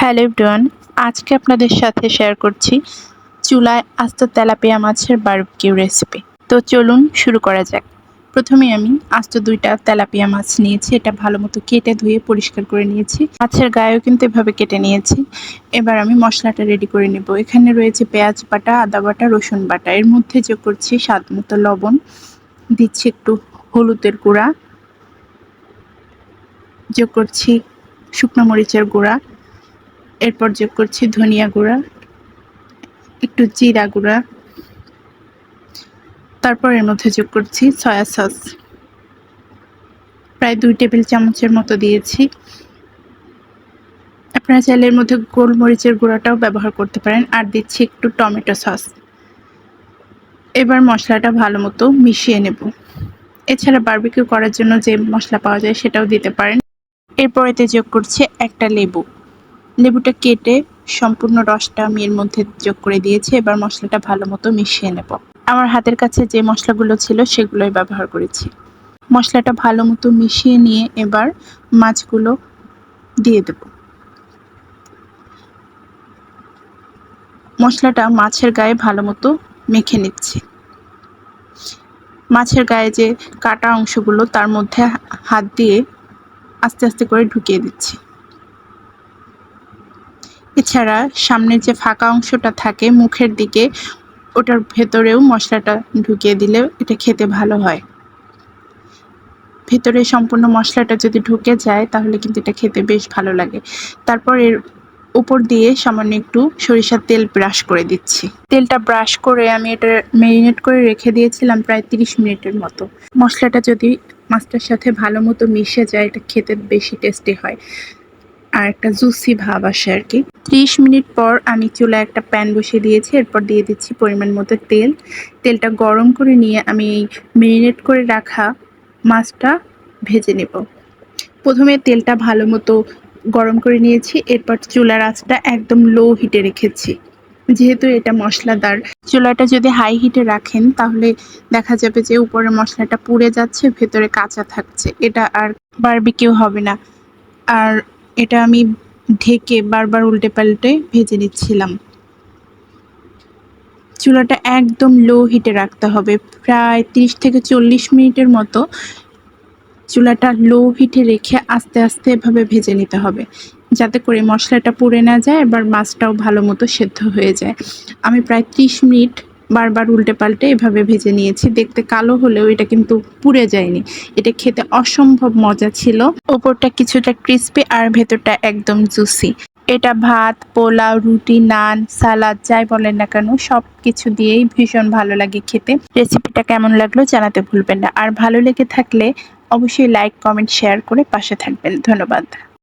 Hello everyone, আজকে আপনাদের সাথে শেয়ার করছি চুলায় আস্ত তেলাপিয়া মাছের বারবিকিউ রেসিপি তো চলুন শুরু করা যাক। প্রথমে আমি আস্ত দুইটা তেলাপিয়া মাছ নিয়েছি, এটা ভালো মতো কেটে ধুয়ে পরিষ্কার করে নিয়েছি। মাছের গায়েও কিন্তু এভাবে কেটে নিয়েছি। এবার আমি মশলাটা রেডি করে নেব। এখানে রয়েছে পেঁয়াজ বাটা, আদা বাটা, রসুন বাটা। এর মধ্যে যোগ করছি স্বাদ মতো লবণ। দিচ্ছি একটু হলুদের গুঁড়া। যোগ করছি শুকনো মরিচের গুঁড়া। এরপর যোগ করছি ধনিয়া গুঁড়া, একটু জিরা গুঁড়া। তারপর এর মধ্যে যোগ করছি সয়া সস। প্রায় দুই টেবিল চামচের মতো দিয়েছি। আপনারা চাইলে এর মধ্যে গোলমরিচের গুঁড়াটাও ব্যবহার করতে পারেন। আর দিচ্ছি একটু টমেটো সস। এবার মশলাটা ভালো মতো মিশিয়ে নেব। এছাড়া বার্বিকিউ করার জন্য যে মশলা পাওয়া যায় সেটাও দিতে পারেন। এরপর এতে যোগ করছি একটা লেবু। লেবুটা কেটে সম্পূর্ণ রসটা আমি এর মধ্যে যোগ করে দিয়েছি। এবার মশলাটা ভালো মতো মিশিয়ে নেব। আমার হাতের কাছে যে মশলাগুলো ছিল সেগুলোই ব্যবহার করেছি। মশলাটা ভালো মতো মিশিয়ে নিয়ে এবার মাছগুলো দিয়ে দেব। মশলাটা মাছের গায়ে ভালো মতো মেখে নিচ্ছি। মাছের গায়ে যে কাটা অংশগুলো তার মধ্যে হাত দিয়ে আস্তে আস্তে করে ঢুকিয়ে দিচ্ছি। এছাড়া সামনের যে ফাঁকা অংশটা থাকে মুখের দিকে, ওটার ভেতরেও মশলাটা ঢুকিয়ে দিলে এটা খেতে ভালো হয়। ভেতরে সম্পূর্ণ মশলাটা যদি ঢুকে যায়, তাহলে কিন্তু এটা খেতে বেশ ভালো লাগে। তারপর এর উপর দিয়ে সামান্য একটু সরিষার তেল ব্রাশ করে দিচ্ছি। তেলটা ব্রাশ করে আমি এটা ম্যারিনেট করে রেখে দিয়েছিলাম প্রায় তিরিশ মিনিটের মতো। মশলাটা যদি মাছটার সাথে ভালো মতো মিশে যায়, এটা খেতে বেশি টেস্টি হয়। আর একটা জুসি ভাব আসে আর কি। ত্রিশ মিনিট পর আমি চুলায় একটা প্যান বসিয়ে দিয়েছি, এরপর দিয়ে দিচ্ছি পরিমাণ মতো তেল। তেলটা গরম করে নিয়ে আমি এই মেরিনেট করে রাখা মাছটা ভেজে নেব। প্রথমে তেলটা ভালো মতো গরম করে নিয়েছি, এরপর চুলার আঁচটা একদম লো হিটে রেখেছি। যেহেতু এটা মশলাদার, চুলাটা যদি হাই হিটে রাখেন তাহলে দেখা যাবে যে উপরে মশলাটা পুড়ে যাচ্ছে, ভেতরে কাঁচা থাকছে। এটা আর বারবিকিউ হবে না। আর এটা আমি ঢেকে বারবার উল্টে পাল্টে ভেজে নিচ্ছিলাম। চুলাটা একদম লো হিটে রাখতে হবে। প্রায় তিরিশ থেকে চল্লিশ মিনিটের মতো চুলাটা লো হিটে রেখে আস্তে আস্তে এভাবে ভেজে নিতে হবে। যাতে করে মশলাটা পুড়ে না যায় এবার মাছটাও ভালো মতো সেদ্ধ হয়ে যায়। আমি প্রায় ত্রিশ মিনিট বারবার উল্টে পাল্টে এভাবে ভেজে নিয়েছি। দেখতে কালো হলেও এটা কিন্তু পুড়ে যায়নি। এটা খেতে অসম্ভব মজা ছিল। ওপরটা কিছুটা ক্রিস্পি আর ভেতরটা একদম জুসি এটা ভাত, পোলাও, রুটি, নান, সালাদ, যাই বলেন না কেন সব কিছু দিয়েই ভীষণ ভালো লাগে খেতে। রেসিপিটা কেমন লাগল জানাতে ভুলবেন না। আর ভালো লেগে থাকলে অবশ্যই লাইক কমেন্ট শেয়ার করে পাশে থাকবেন। ধন্যবাদ।